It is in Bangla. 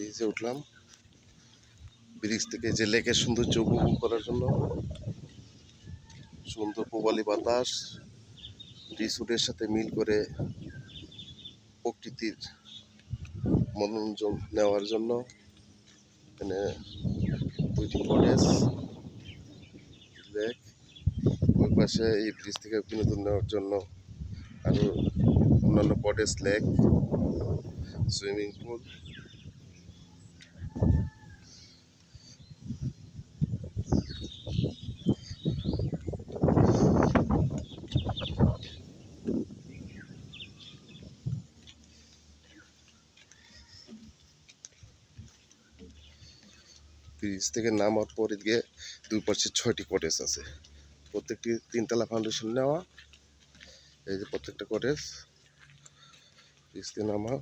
ব্রিজে উঠলাম। ব্রিজ থেকে যে লেকের সৌন্দর্য উপভোগ করার জন্য। সুন্দর প্রবালী বাতাস, রিসোর্টের সাথে মিল করে প্রকৃতির মনোরঞ্জন নেওয়ার জন্য এখানে দুইটি কটেজ লেক, ওই পাশে এই ব্রিজ থেকে বিনোদন নেওয়ার জন্য আরও অন্যান্য cottage lake, swimming pool. Bridge থেকে নামার পরে গিয়ে দুই পাশে ছয়টি কটেজ আছে। প্রত্যেকটি তিনতলা ফাউন্ডেশন নেওয়া, এই যে প্রত্যেকটা কটেজ ব্রিজ থেকে নামা।